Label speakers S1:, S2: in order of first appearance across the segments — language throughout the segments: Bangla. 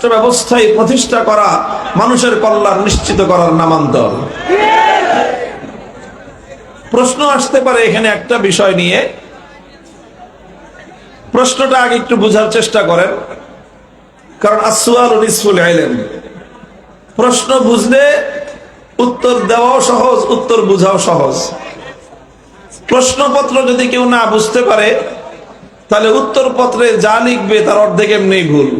S1: রাষ্ট্র ব্যবস্থায় প্রতিষ্ঠা করা মানুষের কল্যাণ নিশ্চিত করার নামান্তর। প্রশ্ন আসতে পারে এখানে একটা বিষয় নিয়ে। প্রশ্নটা আগে একটু বোঝার চেষ্টা করেন। কারণ আসুয়াল নিসফুল আইলেন প্রশ্ন বুঝলে উত্তর দেওয়াও সহজ, উত্তর বুঝাও সহজ। প্রশ্নপত্র যদি কেউ না বুঝতে পারে, তাহলে উত্তর পত্রে যা লিখবে তার অর্ধেক এমনি ভুল।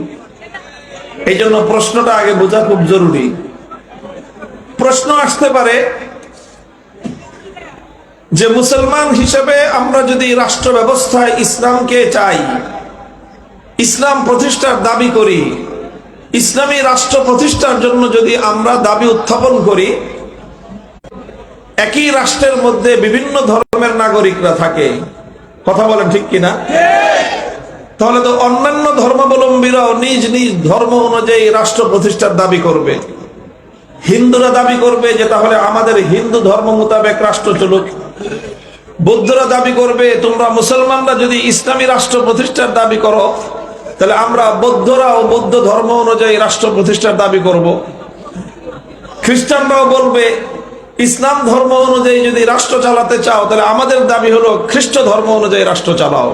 S1: এই জন্য প্রশ্নটা আগে বোঝা খুব জরুরি। প্রশ্ন আসতে পারে যে মুসলমান হিসেবে আমরা যদি রাষ্ট্র ব্যবস্থায় ইসলামকে চাই, ইসলাম প্রতিষ্ঠার দাবি করি, ইসলামী রাষ্ট্র প্রতিষ্ঠার জন্য যদি আমরা দাবি উত্থাপন করি, একই রাষ্ট্রের মধ্যে বিভিন্ন ধর্মের নাগরিকরা থাকে। কথা বলেন ঠিক কিনা? তাহলে তো অন্যান্য ধর্মাবলম্বীরাও নিজ নিজ ধর্ম অনুযায়ী রাষ্ট্র প্রতিষ্ঠার দাবি করবে। হিন্দুরা দাবি করবে যে তাহলে আমাদের হিন্দু ধর্ম মোতাবেক রাষ্ট্র চলুক। বৌদ্ধরা দাবি করবে, তোমরা মুসলমানরা যদি ইসলামী রাষ্ট্র প্রতিষ্ঠার দাবি করো, তাহলে আমরা বৌদ্ধরা ও বৌদ্ধ ধর্ম অনুযায়ী রাষ্ট্র প্রতিষ্ঠার দাবি করব। খ্রিস্টানরাও বলবে, ইসলাম ধর্ম অনুযায়ী যদি রাষ্ট্র চালাতে চাও, তাহলে আমাদের দাবি হলো খ্রিস্ট ধর্ম অনুযায়ী রাষ্ট্র চালাও।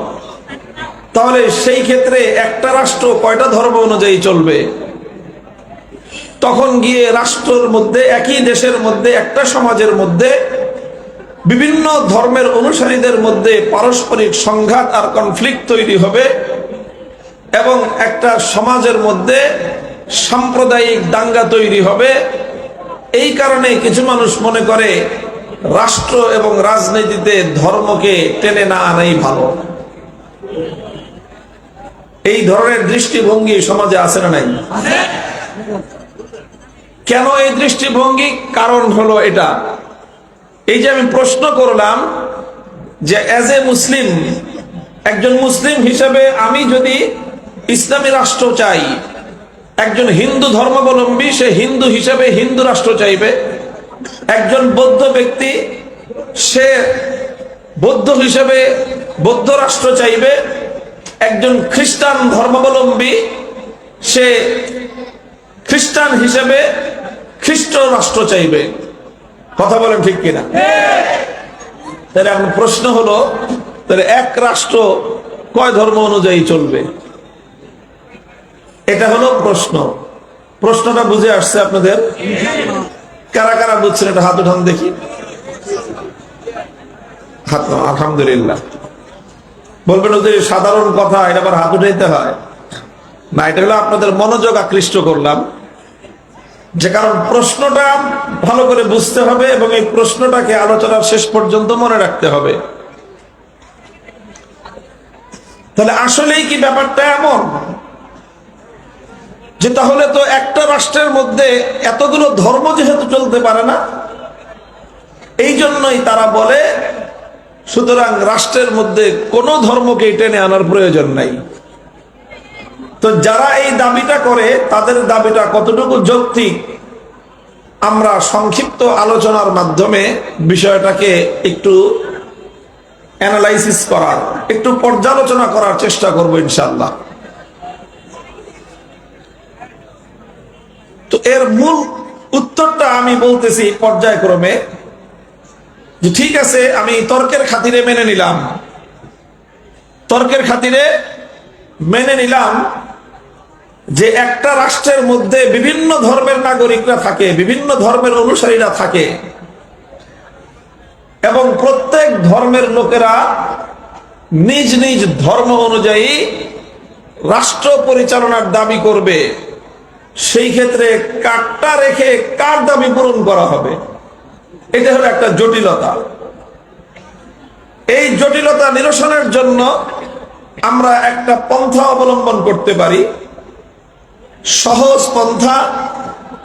S1: তাহলে সেই ক্ষেত্রে একটা রাষ্ট্র কয়টা ধর্ম অনুযায়ী চলবে? তখন গিয়ে রাষ্ট্রের মধ্যে, একই দেশের মধ্যে, একটা সমাজের মধ্যে, বিভিন্ন ধর্মের অনুসারীদের মধ্যে পারস্পরিক সংঘাত আর কনফ্লিক্ট তৈরি হবে এবং একটা সমাজের মধ্যে সাম্প্রদায়িক দাঙ্গা তৈরি হবে। এই কারণে কিছু মানুষ মনে করে রাষ্ট্র এবং রাজনীতিতে ধর্মকে টেনে না আনাই ভালো। এই ধরনের দৃষ্টিভঙ্গি সমাজে আছে না নাই? কেন এই দৃষ্টিভঙ্গি? কারণ হলো এটা। এই যে আমি প্রশ্ন করলাম যে অ্যাজ এ মুসলিম একজন মুসলিম হিসেবে আমি যদি ইসলামী রাষ্ট্র চাই, একজন হিন্দু ধর্মাবলম্বী, সে হিন্দু হিসেবে হিন্দু রাষ্ট্র চাইবে। একজন বৌদ্ধ ব্যক্তি, সে বৌদ্ধ হিসেবে বৌদ্ধ রাষ্ট্র চাইবে। একজন খ্রিস্টান ধর্মাবলম্বী, সে খ্রিস্টান হিসেবে খ্রিস্ট রাষ্ট্র চাইবে। কথা বলেন ঠিক কিনা? তাহলে এখন প্রশ্ন হলো, তাহলে এক রাষ্ট্র কয় ধর্ম অনুযায়ী চলবে? এটা হলো প্রশ্ন। প্রশ্নটা বুঝে আসছে আপনাদের? কারা কারা বুঝছেন? এটা হাত উঠান দেখি। আলহামদুলিল্লাহ। বলবেন যে সাধারণ কথা, এটা আবার হাত উঠাইতে হয়। না, এটা হলো আপনাদের মনোযোগ আকৃষ্ট করলাম। যে কারণ প্রশ্নটা ভালো করে বুঝতে হবে এবং এই প্রশ্নটাকে আলোচনার শেষ পর্যন্ত মনে রাখতে হবে। তাহলে আসলেই কি ব্যাপারটা এমন? যে তাহলে তো একটা রাষ্ট্রের মধ্যে এতগুলো ধর্ম যেহেতু চলতে পারে না এই জন্যই তারা বলে সুতরাং রাষ্ট্রের মধ্যে কোনো ধর্মকে টেনে আনার প্রয়োজন নাই। তো যারা এই দাবিটা করে, তাদের দাবিটা কতটুকু যৌক্তিক? আমরা সংক্ষিপ্ত আলোচনার মাধ্যমে বিষয়টাকে একটু অ্যানালাইসিস করার, একটু পর্যালোচনা করার চেষ্টা করব ইনশাল্লাহ তো এর মূল উত্তরটা আমি বলতেছি পর্যায়ক্রমে। যে ঠিক আছে, আমি তর্কের খাতিরে মেনে নিলাম। তর্কের খাতিরে মেনে নিলাম যে একটা রাষ্ট্রের মধ্যে বিভিন্ন ধর্মের নাগরিকরা থাকে, বিভিন্ন ধর্মের অনুসারীরা থাকে, এবং প্রত্যেক ধর্মের লোকেরা নিজ নিজ ধর্ম অনুযায়ী রাষ্ট্র পরিচালনার দাবি করবে। সেই ক্ষেত্রে কাটটা রেখে কার দাবি পূরণ করা হবে? এটা হলো একটা জটিলতা। এই জটিলতা নিরসনের জন্য আমরা একটা পন্থা অবলম্বন করতে পারি। সহজ পন্থা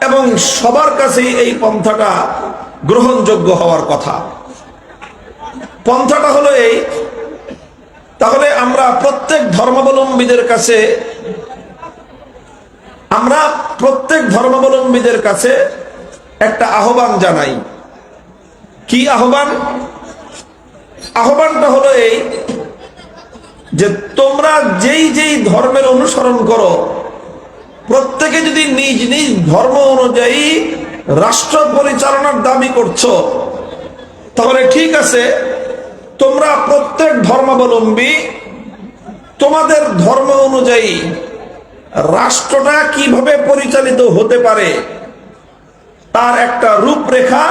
S1: এবং সবার কাছেই এই পন্থাটা গ্রহণযোগ্য হওয়ার কথা। পন্থাটা হলো এই, তাহলে আমরা প্রত্যেক ধর্মাবলম্বীদের কাছে, আমরা প্রত্যেক ধর্মাবলম্বীদের কাছে একটা আহ্বান জানাই। কি আহ্বান? আহ্বানটা হলো এই যে তোমরা যেই যেই ধর্মের অনুসরণ করো, প্রত্যেকে যদি নিজ নিজ ধর্ম অনুযায়ী রাষ্ট্র পরিচালনার দাবি করছ, তাহলে ঠিক আছে, তোমরা প্রত্যেক ধর্মাবলম্বী তোমাদের ধর্ম অনুযায়ী রাষ্ট্রটা কীভাবে পরিচালিত হতে পারে, তার একটা রূপরেখা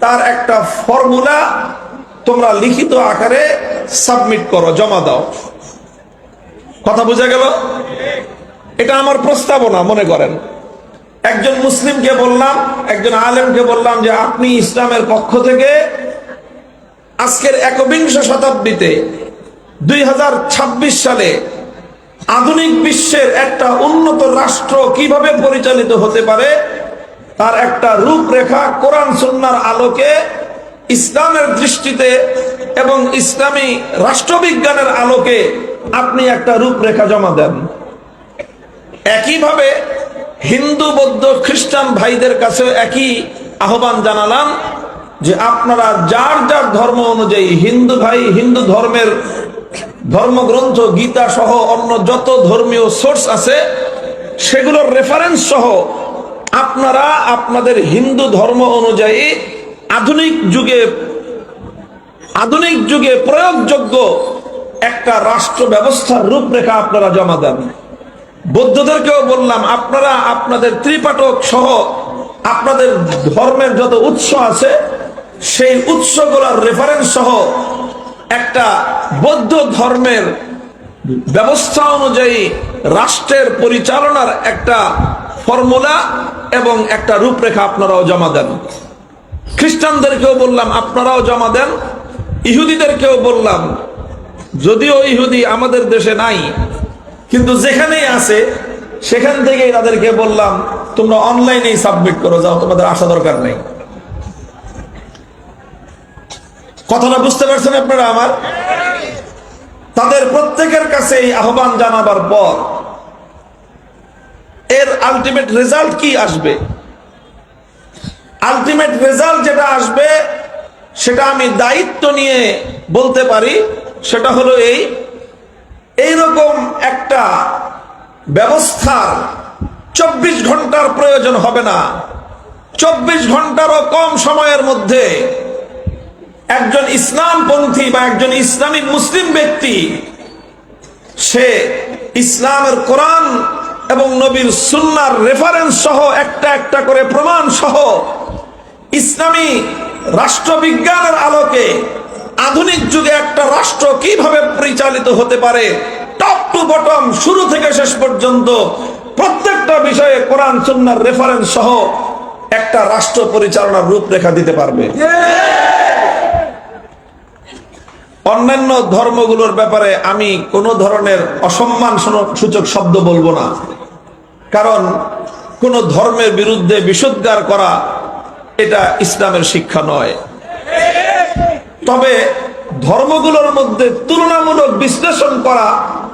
S1: তার একটা ফর্মুলা তোমরা লিখিত আকারে সাবমিট করো, জমা দাও। কথা বোঝা গেল? এটা আমার প্রস্তাবনা, মনে করেন। একজন মুসলিমকে বললাম, একজন আলেমকে বললাম যে, আপনি ইসলামের পক্ষ থেকে আজকের একবিংশ শতাব্দীতে দুই হাজার ছাব্বিশ সালে আধুনিক বিশ্বের একটা উন্নত রাষ্ট্র কীভাবে পরিচালিত হতে পারে তার একটা রূপরেখা কোরআন সুন্নার আলোকে ইসলামের দৃষ্টিতে এবং ইসলামী রাষ্ট্রবিজ্ঞানের আলোকে আপনি একটা রূপরেখা জমা দেন। একইভাবে হিন্দু, বৌদ্ধ, খ্রিস্টান ভাইদের কাছে একই আহ্বান জানালাম যে আপনারা যার যার ধর্ম অনুযায়ী হিন্দু ভাই, হিন্দু ধর্মের ধর্মগ্রন্থ, গীতা সহ অন্য যত ধর্মীয় সোর্স আছে, সেগুলোর রেফারেন্স সহ আপনারা আপনাদের হিন্দু ধর্ম অনুযায়ী আধুনিক যুগে আধুনিক যুগে প্রয়োগযোগ্য একটা রাষ্ট্র ব্যবস্থার রূপরেখা আপনারা জমা দেন। বৌদ্ধদেরকেও বললাম, আপনারা আপনাদের ত্রিপাঠক সহ আপনাদের ধর্মের যত উৎস আছে, সেই উৎসগুলোর রেফারেন্স সহ একটা বৌদ্ধ ধর্মের ব্যবস্থা অনুযায়ী রাষ্ট্রের পরিচালনার একটা ফর্মুলা এবং একটা রূপরেখা আপনারাও জমা দেন। খ্রিস্টানদেরকেও বললাম, আপনারাও জমা দেন। ইহুদিদেরকেও বললাম, যদিও ইহুদি আমাদের দেশে নাই, কিন্তু যেখানেই আছে, সেখান থেকেই তাদেরকে বললাম, তোমরা অনলাইনেই সাবমিট করো, যাও, তোমাদের আসা দরকার নেই। কথাটা বুঝতে পারছেন আপনারা আমার? তাদের প্রত্যেকের কাছে এই আহ্বান জানাবার পর এর আলটিমেট রেজাল্ট কি আসবে? আলটিমেট রেজাল্ট যেটা আসবে, সেটা আমি দায়িত্ব নিয়ে বলতে পারি, সেটা হলো এই। এইরকম একটা ব্যবস্থার চব্বিশ ঘণ্টার প্রয়োজন হবে না। চব্বিশ ঘন্টারও কম সময়ের মধ্যে একজন ইসলামপন্থী বা একজন ইসলামিক মুসলিম ব্যক্তি, সে ইসলামের কোরআন এবং নবীর সুন্নার রেফারেন্স সহ একটা একটা করে প্রমাণ সহ ইসলামী রাষ্ট্রবিজ্ঞানের আলোকে আধুনিক যুগে একটা রাষ্ট্র কীভাবে পরিচালিত হতে পারে টপ টু বটম শুরু থেকে শেষ পর্যন্ত প্রত্যেকটা বিষয়ে কোরআন, সুন্নার রেফারেন্স সহ একটা রাষ্ট্র পরিচালনার রূপরেখা দিতে পারবে। অন্যান্য ধর্মগুলোর ব্যাপারে আমি কোনো ধরনের অসম্মান সূচক শব্দ বলব না। কারণ কোন ধর্মের বিরুদ্ধে বিশুদ্ধার করা এটা ইসলামের শিক্ষা নয়। তবে ধর্মগুলোর মধ্যে তুলনামূলক বিশ্লেষণ করা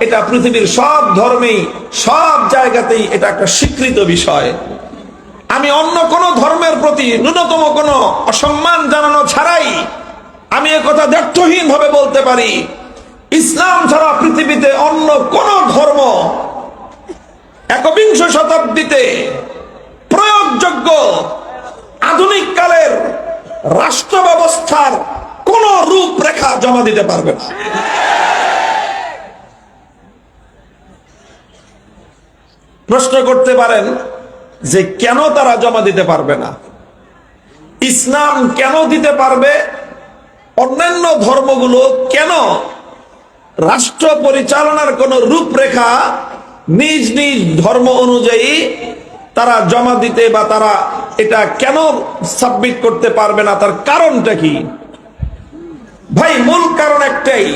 S1: এটা পৃথিবীর সব ধর্মেই, সব জায়গাতেই এটা একটা স্বীকৃত বিষয়। আমি অন্য কোন ধর্মের প্রতি ন্যূনতম কোনো অসম্মান জানানো ছাড়াই আমি কথা দ্ব্যর্থহীন ভাবে বলতে পারি। ইসলাম ছাড়া পৃথিবীতে অন্য কোন ধর্ম একবিংশ শতাব্দীতে প্রয়োগযোগ্য আধুনিক কালের রাষ্ট্র ব্যবস্থার কোন রূপরেখা জমা দিতে পারবে না। প্রশ্ন করতে পারেন যে কেন তারা জমা দিতে পারবে না? ইসলাম কেন দিতে পারবে? অন্যান্য ধর্মগুলো কেন রাষ্ট্র পরিচালনার কোন রূপরেখা নিজ নিজ ধর্ম অনুযায়ী তারা জমা দিতে বা তারা এটা কেন সাবমিট করতে পারবে না, তার কারণটা কি? ভাই, মূল কারণ একটাই।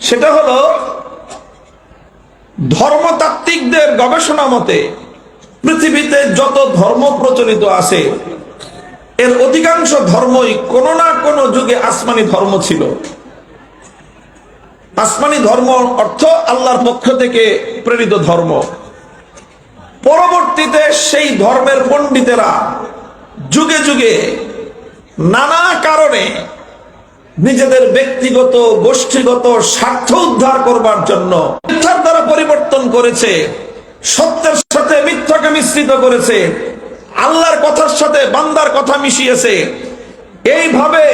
S1: সেটা হলো, ধর্মতাত্ত্বিকদের গবেষণা মতে পৃথিবীতে যত ধর্ম প্রচলিত আছে, এর অধিকাংশ ধর্মই কোন না কোন যুগে আসমানি ধর্ম ছিল। আসমানি ধর্ম অর্থ আল্লাহর পক্ষ থেকে প্রেরিত ধর্ম। পরবর্তীতে সেই ধর্মের পণ্ডিতেরা যুগে যুগে নানা কারণে নিজেদের ব্যক্তিগত, গোষ্ঠীগত স্বার্থ উদ্ধার করবার জন্য মিথ্যার দ্বারা পরিবর্তন করেছে, সত্যের সাথে মিথ্যাকে মিশ্রিত করেছে, আল্লাহর কথার সাথে বান্দার কথা মিশিয়েছে। এইভাবে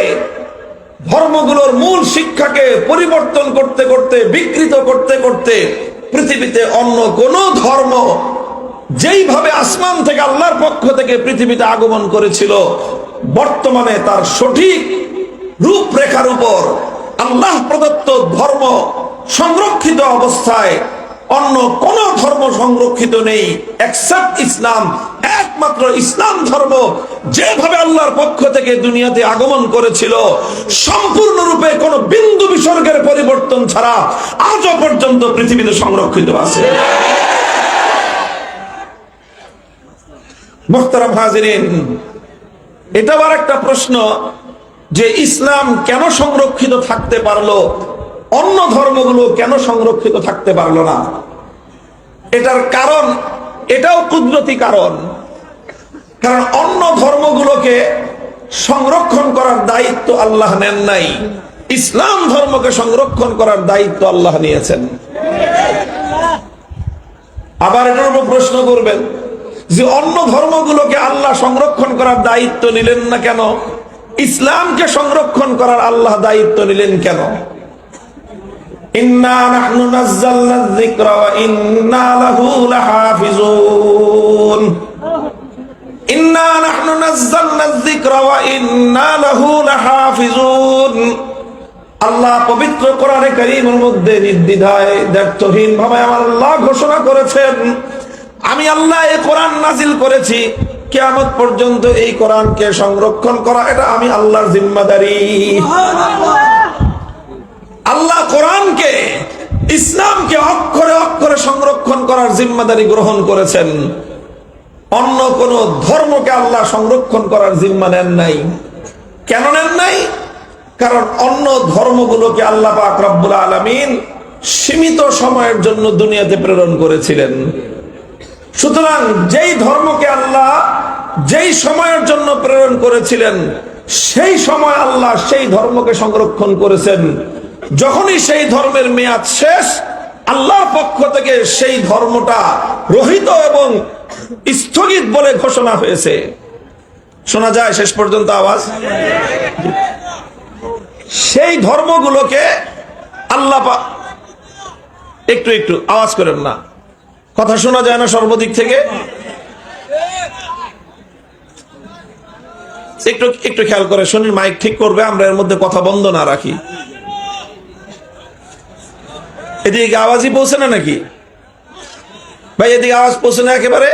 S1: ধর্মগুলোর মূল শিক্ষাকে পরিবর্তন করতে করতে, বিকৃত করতে করতে পৃথিবীতে অন্য কোন ধর্ম যেইভাবে আসমান থেকে আল্লাহর পক্ষ থেকে পৃথিবীতে আগমন করেছিল, বর্তমানে তার সঠিক রূপরেখার উপর আল্লাহ প্রদত্ত ধর্ম সংরক্ষিত অবস্থায় অন্য কোন ধর্ম সংরক্ষিত নেই এক্সেপ্ট ইসলাম। একমাত্র ইসলাম ধর্ম যেভাবে আল্লাহর পক্ষ থেকে দুনিয়াতে আগমন করেছিল, সম্পূর্ণরূপে কোন বিন্দু বিসর্গের পরিবর্তন ছাড়া আজও পর্যন্ত পৃথিবীতে সংরক্ষিত আছে। মোহতারাম হাজিরিন এটা আবার একটা প্রশ্ন যে ইসলাম কেন সংরক্ষিত থাকতে পারল? অন্য ধর্মগুলো কেন সংরক্ষিত থাকতে পারল না? এটার কারণ, এটাও কুদরতি কারণ। কারণ অন্য ধর্মগুলোকে সংরক্ষণ করার দায়িত্ব আল্লাহ নেন নাই। ইসলাম ধর্মকে সংরক্ষণ করার দায়িত্ব আল্লাহ নিয়েছেন। আবার এটার উপর প্রশ্ন করবেন, যে অন্য ধর্মগুলোকে আল্লাহ সংরক্ষণ করার দায়িত্ব নিলেন না কেন? ইসলামকে সংরক্ষণ করার আল্লাহ দায়িত্ব নিলেন কেন? ইন্না আল্লাহ পবিত্র কোরআনে কারীমের মধ্যে নির্দ্বিধায় দ্ব্যর্থহীন ভাবে আমার আল্লাহ ঘোষণা করেছেন, আমি আল্লাহ এই কোরআন নাজিল করেছি, কিয়ামত পর্যন্ত এই কোরআনকে সংরক্ষণ করা, এটা আমি আল্লাহর জিম্মাদারি। আল্লাহ কোরআনকে, ইসলামকে অক্ষরে অক্ষরে সংরক্ষণ করার জিম্মাদারি গ্রহণ করেছেন। অন্য কোন ধর্মকে আল্লাহ সংরক্ষণ করার জিম্মা নেন নাই। কেন নেন নাই? কারণ অন্য ধর্মগুলোকে আল্লাহ পাক আলমিন সীমিত সময়ের জন্য দুনিয়াতে প্রেরণ করেছিলেন। সুতরাং যেই ধর্মকে আল্লাহ যেই সময়ের জন্য প্রেরণ করেছিলেন, সেই সময় আল্লাহ সেই ধর্মকে সংরক্ষণ করেছেন। যখনই সেই ধর্মের মেয়াদ শেষ, আল্লাহর পক্ষ থেকে সেই ধর্মটা রহিত এবং স্থগিত বলে ঘোষণা হয়েছে। শোনা যায় শেষ পর্যন্ত আওয়াজ? সেই ধর্মগুলোকে আল্লাহ একটু একটু, আওয়াজ করেন না। কথা শোনা যায় না সর্বদিক থেকে? একটু একটু খেয়াল করে শুনুন, মাইক ঠিক করবে, আমরা এর মধ্যে কথা বন্ধ না রাখি। এদিকে আওয়াজই পৌঁছে না নাকি? ভাই, এদিকে আওয়াজ পৌঁছে না একেবারে?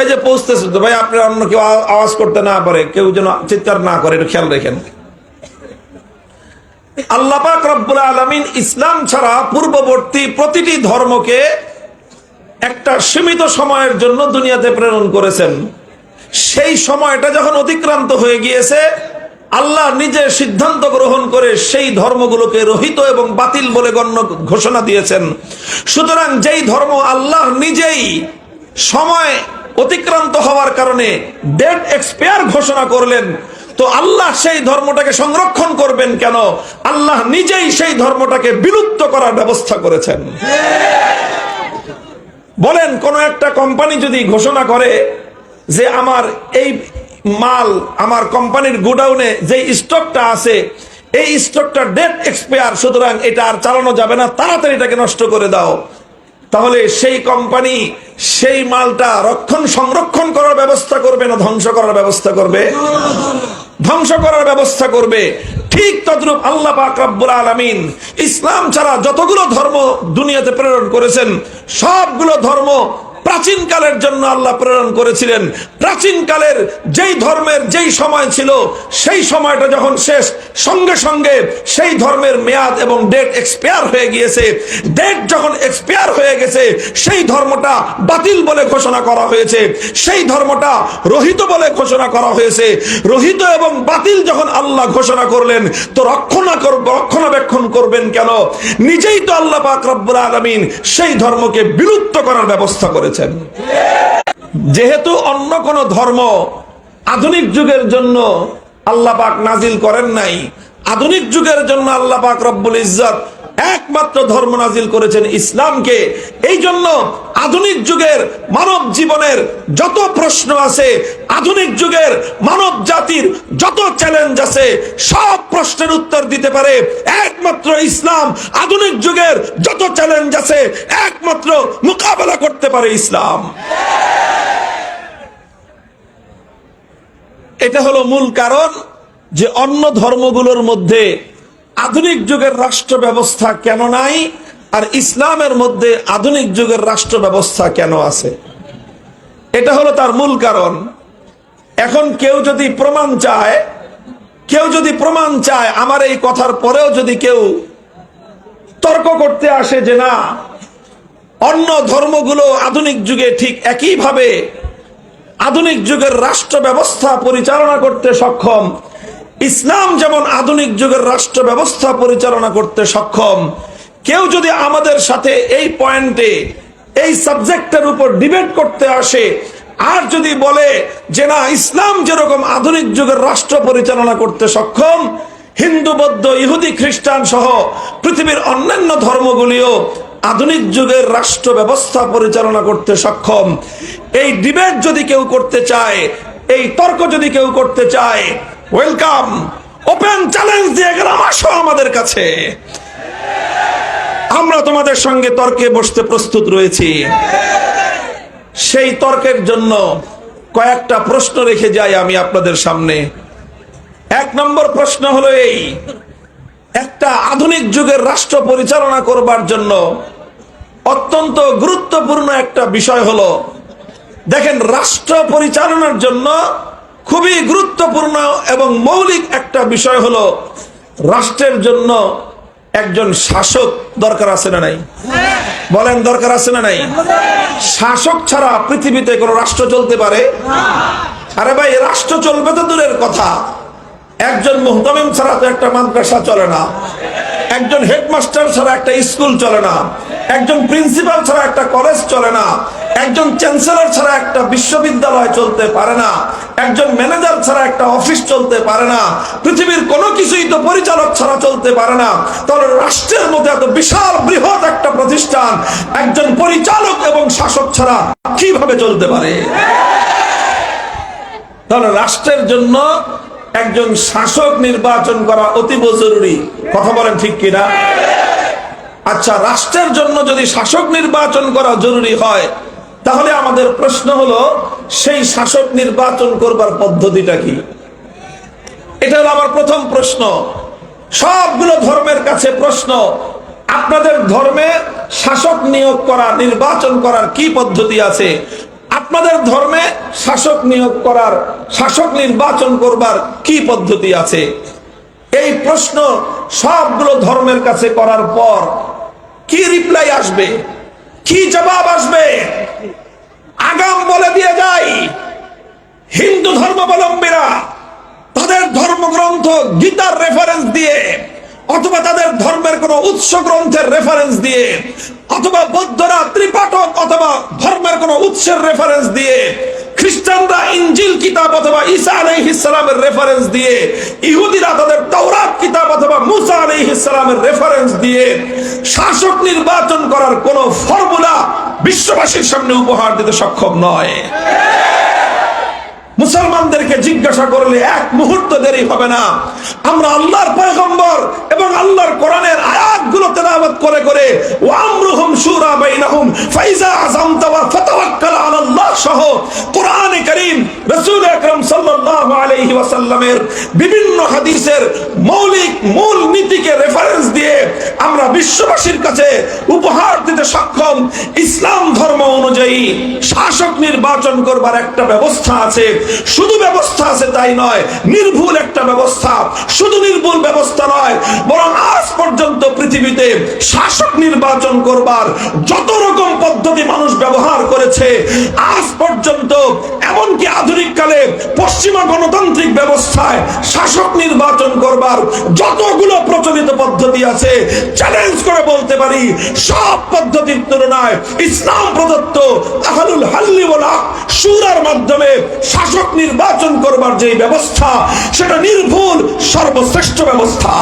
S1: এই যে পৌঁছতেছে তো, ভাই আপনি অন্য কেউ আওয়াজ করতে না পারে, কেউ যেন চিৎকার না করে, একটু খেয়াল রেখেন। আল্লাহ পাক রব্বুল আলামিন ইসলাম ছাড়া পূর্ববর্তী প্রতিটি ধর্মকে একটা সীমিত সময়ের জন্য দুনিয়াতে প্রেরণ করেছেন। সেই সময়টা যখন অতিক্রান্ত হয়ে গিয়েছে আল্লাহ নিজে সিদ্ধান্ত গ্রহণ করে সেই ধর্মগুলোকে রহিত এবং বাতিল বলে গণ্য ঘোষণা দিয়েছেন। সুতরাং যেই ধর্ম আল্লাহ নিজেই সময় অতিক্রান্ত হওয়ার কারণে ডেট এক্সপায়ার ঘোষণা করলেন, তো আল্লাহ সেই ধর্মটাকে সংরক্ষণ করবেন কেন? আল্লাহ নিজেই সেই ধর্মটাকে বিলুপ্ত করার ব্যবস্থা করেছেন। বলেন, কোন একটা কোম্পানি যদি ঘোষণা করে যে আমার এই মাল আমার কোম্পানির গোডাউনে যে স্টকটা আছে, এই স্টকটা ডেট এক্সপায়ার সুতরাং এটা আর চালানো যাবে না, তাড়াতাড়ি এটাকে নষ্ট করে দাও। তাহলে সেই কোম্পানি সেই মালটা রক্ষণ সংরক্ষণ করার ব্যবস্থা করবে না ধ্বংস করার ব্যবস্থা করবে? ধ্বংস করার ব্যবস্থা করবে। ঠিক তদ্রূপ আল্লাহ পাক রব্বুল আলামিন ইসলাম ছাড়া যতগুলো ধর্ম দুনিয়াতে প্রেরণ করেছেন, সবগুলো ধর্ম প্রাচীন কালের জন্য আল্লাহ প্রেরণ করেছিলেন। প্রাচীনকালের যেই ধর্মের যেই সময় ছিল, সেই সময়টা যখন শেষ, সঙ্গে সঙ্গে সেই ধর্মের মেয়াদ এবং ডেট এক্সপায়ার হয়ে গিয়েছে। ডেট যখন এক্সপায়ার হয়ে গেছে, সেই ধর্মটা বাতিল বলে ঘোষণা করা হয়েছে। সেই ধর্মটা রহিত বলে ঘোষণা করা হয়েছে। রহিত এবং বাতিল যখন আল্লাহ ঘোষণা করলেন, তো রক্ষণা রক্ষণাবেক্ষণ করবেন কেন? নিজেই তো আল্লাহ পাক রব্বুল আলামিন সেই ধর্মকে বিলুপ্ত করার ব্যবস্থা করেছেন। যেহেতু অন্য কোন ধর্ম আধুনিক যুগের জন্য আল্লাহ পাক নাজিল করেন নাই, আধুনিক যুগের জন্য আল্লাহ পাক রব্বুল ইজ্জত একমাত্র ধর্ম নাজিল করেছেন ইসলামকে। এই জন্য আধুনিক যুগের মানব জীবনের যত প্রশ্ন আছে, আধুনিক যুগের মানব জাতির যত চ্যালেঞ্জ আছে, সব প্রশ্নের উত্তর দিতে পারে একমাত্র ইসলাম। আধুনিক যুগের যত চ্যালেঞ্জ আছে, একমাত্র মোকাবেলা করতে পারে ইসলাম। এটা হলো মূল কারণ যে অন্য ধর্মগুলোর মধ্যে আধুনিক যুগের রাষ্ট্র ব্যবস্থা কেন নাই? আর ইসলামের মধ্যে আধুনিক যুগের রাষ্ট্র ব্যবস্থা কেন আছে? এটা হলো তার মূল কারণ। এখন কেউ যদি প্রমাণ চায়, কেউ যদি প্রমাণ চায়, আমার এই কথার পরেও যদি কেউ তর্ক করতে আসে যে না, অন্য ধর্মগুলো আধুনিক যুগে ঠিক একইভাবে আধুনিক যুগের রাষ্ট্র ব্যবস্থা পরিচালনা করতে সক্ষম ইসলাম যেমন আধুনিক যুগের রাষ্ট্র ব্যবস্থা পরিচালনা করতে সক্ষম, কেউ যদি আমাদের সাথে এই পয়েন্টে, এই সাবজেক্টের উপর ডিবেট করতে আসে, আর যদি বলে যে না, ইসলাম যেরকম আধুনিক যুগের রাষ্ট্র পরিচালনা করতে সক্ষম, হিন্দু, বৌদ্ধ, ইহুদি, খ্রিস্টান সহ পৃথিবীর অন্যান্য ধর্মগুলিও আধুনিক যুগের রাষ্ট্র ব্যবস্থা পরিচালনা করতে সক্ষম। এই ডিবেট যদি কেউ করতে চায়, এই তর্ক যদি কেউ করতে চায় ওয়েলকাম ওপেন চ্যালেঞ্জ দিয়ে গেলাম, আসো আমাদের কাছে। আমরা তোমাদের সঙ্গে তর্কে বসতে প্রস্তুত রয়েছি। সেই তর্কের জন্য কয়েকটা প্রশ্ন রেখে যাই আমি আপনাদের সামনে। এক নম্বর প্রশ্ন হলো এই, একটা আধুনিক যুগের রাষ্ট্র পরিচালনা করবার জন্য অত্যন্ত গুরুত্বপূর্ণ একটা বিষয় হলো, দেখেন, রাষ্ট্র পরিচালনার জন্য খুবই গুরুত্বপূর্ণ এবং মৌলিক একটা বিষয় হলো রাষ্ট্রের জন্য একজন শাসক দরকার আছে না নাই? বলেন দরকার আছে না নাই? শাসক ছাড়া পৃথিবীতে কোনো রাষ্ট্র চলতে পারে? আরে ভাই, রাষ্ট্র চলবে তো দূরের কথা। একজন মুহতামিম ছাড়া তো একটা মাদ্রাসা চলে না। একজন হেডমাস্টার ছাড়া একটা স্কুল চলে না। একজন প্রিন্সিপাল ছাড়া একটা কলেজ চলে না, একজন চ্যান্সেলর ছাড়া একটা বিশ্ববিদ্যালয় চলতে পারে না, একজন ম্যানেজার ছাড়া একটা অফিস চলতে পারে না, পৃথিবীর কোনো কিছুই তো পরিচালক ছাড়া চলতে পারে না। তাহলে রাষ্ট্রের মধ্যে এত বিশাল বৃহৎ একটা প্রতিষ্ঠান, একজন পরিচালক এবং শাসক ছাড়া কীভাবে চলতে পারে? তাহলে রাষ্ট্রের জন্য একজন শাসক নির্বাচন করা অতীব জরুরি। কথা বলেন ঠিক কিনা? আচ্ছা রাষ্ট্রের জন্য যদি শাসক নির্বাচন করা জরুরি হয়, তাহলে আমাদের প্রশ্ন হলো, সেই শাসক নির্বাচন করবার পদ্ধতিটা কি? এটা হলো আমার প্রথম প্রশ্ন। সবগুলো ধর্মের কাছে প্রশ্ন, আপনাদের ধর্মে শাসক নিয়োগ করা, নির্বাচন করার কি পদ্ধতি আছে? আপনাদের ধর্মে শাসক নিয়োগ করার, শাসক নির্বাচন করবার কি পদ্ধতি আছে? এই প্রশ্ন সবগুলো ধর্মের কাছে করার পর কি রিপ্লাই আসবে? কি জবাব আসবে? আগাম বলে দিয়ে যাই হিন্দু ধর্মাবলম্বীরা তাদের ধর্মগ্রন্থ গীতার রেফারেন্স দিয়ে, অথবা তাদের ধর্মের কোন উৎস গ্রন্থের রেফারেন্স দিয়ে, অথবা বৌদ্ধরা ত্রিপাঠক অথবা ধর্মের কোন উৎসের রেফারেন্স দিয়ে খ্রিস্টানরা ইঞ্জিল কিতাব অথবা ঈসা আলাইহিস সালামের রেফারেন্স দিয়ে, ইহুদিরা তাদের তাওরাত কিতাব অথবা মুসা আলাইহিস সালামের রেফারেন্স দিয়ে শাসক নির্বাচন করার কোনো ফর্মুলা বিশ্ববাসীর সামনে উপহার দিতে সক্ষম নয়। মুসলমানদেরকে জিজ্ঞাসা করলে এক মুহূর্ত দেরি হবে না। আমরা আল্লাহর পয়গম্বর এবং আল্লাহর কোরআনের আয়াতগুলো তেলাওয়াত করে করে ওয়া আমরুহুম শুরা বাইনাহুম, ফাইজা আযামতা ওয়া ফাতাওয়াক্কাল আলাল্লাহ সহ কোরআনে কারীম রাসূল আকরাম সাল্লাল্লাহু আলাইহি ওয়াসাল্লামের বিভিন্ন হাদিসের মৌলিক মূল নীতিকে রেফারেন্স দিয়ে আমরা বিশ্ববাসীর কাছে উপহার দিতে সক্ষম। ইসলাম ধর্ম অনুযায়ী শাসক নির্বাচন করবার একটা ব্যবস্থা আছে। শুধু ব্যবস্থা আছে তাই নয়, নির্ভুল একটা ব্যবস্থা। শুধু নির্ভুল ব্যবস্থা নয়, বরং আজ পর্যন্ত পৃথিবীতে শাসক নির্বাচন করবার যত রকম পদ্ধতি মানুষ ব্যবহার করেছে, আজ পর্যন্ত এমনকি আধুনিক কালে পশ্চিমা গণতান্ত্রিক ব্যবস্থায় শাসক নির্বাচন করবার যতগুলো প্রচলিত পদ্ধতি আছে চ্যালেঞ্জ করে বলতে পারি, সব পদ্ধতির তুলনায় ইসলাম প্রদত্ত আহলুল হাল্লি বলা সুরার মাধ্যমে শাসক নির্বাচন করবার যে ব্যবস্থা সেটা নির্ভুল সর্বশ্রেষ্ঠ ব্যবস্থা।